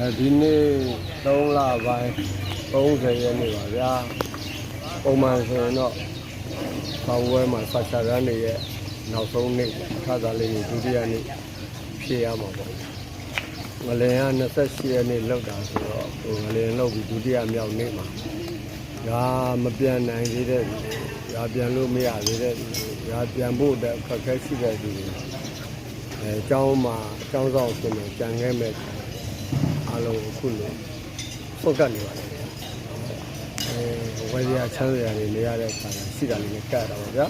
အဲဒီနေ့3လပိုင်း30ရက်နေ့ပါဗျာပုံမှန်ဆိုရင်တော့ပေါဝဲမှာဆက်ချရန်နေရဲ့နောက်ဆုံးနေ့ခါသာလေးကိုဒုတိယနေ့ဖြည့်ရမှာပေါ့ငလင်က28ရက်နေ့လောက်တာဆိုတော့ဟိုငလင်လောက်ပြီးဒုတိယမြောက်နေ့မှာဒါမပြန်နိုင်သေးတဲ့လူတွေဒါပြန်လို့မရသေးတဲ့လူတွေဒါပြန်ဖို့အတွက်အခက်အခဲရှိတဲ့လူတွေအဲအเจ้าမှာအเจ้าဆောင်ဆိုရင်ကြံခဲ့မဲ့ အားလုံးအခုလို့ဖုတ်ကတ်နေပါလေအဲဝယ်ရချမ်းရနေနေရတဲ့ခါကျရှိတာလေးနဲ့ကတ်တော့ဗျာ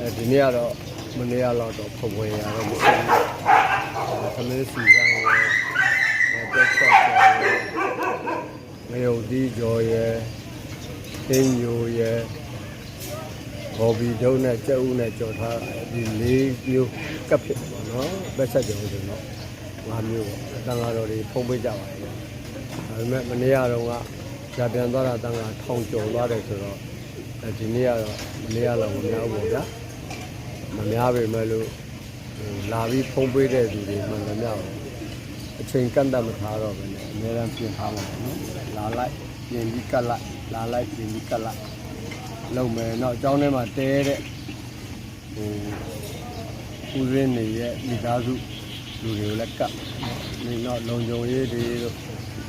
အဲဒီနေ့ကတော့မနေ့ကတော့တော့ဖုတ်ဝယ်ရတော့မရှိဘူးသမင်းစီဆိုင်ရယ်တက်ချက်ရယ်မယုံဒီကြော်ရယ်အင်းညိုရယ်ဘော်ဘီဒုံးနဲ့ကြက်ဥနဲ့ကြော်ထားဒီလေးမျိုးကပ်ဖြစ်ပါတော့ဘက်ဆက်ကြော်ဆိုတော့ ဟာမျိုးပေါ့အတန်ဃာတော်တွေဖုံးပေးကြပါတယ်ဒါပေမဲ့မနေ့ကတော့ကဇာပြန်သွားတာအတန်ဃာထောင်ကျော်သွားတယ်ဆိုတော့ဒီနေ့ကတော့မနေ့ကတော့မများဘူးပေါ့ဗျာမများပေမဲ့လို့လာပြီးဖုံးပေးတဲ့သူတွေမှန်တယ်များပေါ့အချိန်ကန့်တတ်မထားတော့ဘဲနဲ့အများရန်ပြင်ထားပါမယ်နော်လာလိုက်ပြင်ပြီးကတ်လိုက်လာလိုက်ပြင်ပြီးကတ်လိုက်လုံမယ်နော်အကြောင်းထဲမှာတဲတဲ့ဟိုဦးရင်းနေရဲ့မိသားစု လူတွေကိုလည်းကပ်နေတော့လုံခြုံရေးတွေတို့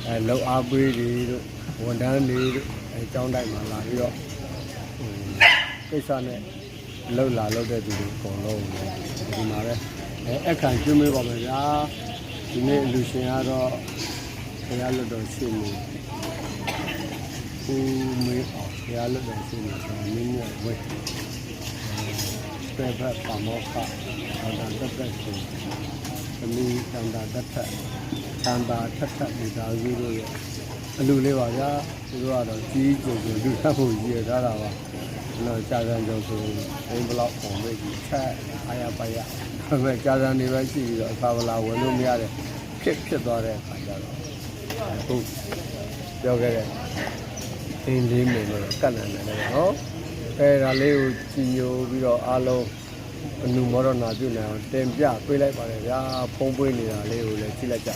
အဲလှုပ်အားပေးတွေတို့ဝန်ထမ်းတွေတို့အဲចောင်းတိုက်မှာလာပြီးတော့ကိစ္စနဲ့လှုပ်လာလှုပ်တဲ့သူတွေအကုန်လုံးဒီမှာပဲအဲအခန့်ကျွေးမေးပါမယ်ဗျာဒီနေ့လူရှင်ကတော့ဘုရားလွတ်တော်ရှိနေဦးမေအောင်ဘုရားလွတ်တော်ရှိနေဆိုမင်းရဲ့ဝိတ်ပြဘတ်ပါမောကဒေါက်တာတက်တက်ရှင် သမီးတန်တာတက်ထက်တန်တာထက်ထက်ဒီသာစုတို့ရဲ့အလူလေးပါဗျာသူတို့ကတော့ကြီးကြိုကြိုလူထပ်ဖို့ရည်ထားတာပါတော့ကြာစံကြုံဆိုဘိန်းဘလောက်ပုံမိတ်ကြီးချက်အားရပါရဒါပေမဲ့ကြာစံနေပဲရှိပြီးတော့အသာဗလာဝင်လို့မရတဲ့ဖြစ်ဖြစ်သွားတဲ့အခါကျတော့အခုပြောခဲ့တဲ့အင်းလေးမင်းလို့ကတ်နန်တယ်နော်အဲဒါလေးကိုကြည်ညိုပြီးတော့အားလုံး အနုမောဒနာပြုနေအောင်တင်ပြပေးလိုက်ပါတယ်ဗျာဖုံးပွေးနေတာလေးကိုလည်းကြည့်လိုက်ကြပါ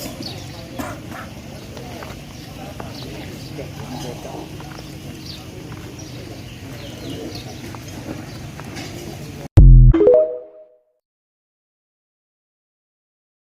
ဦး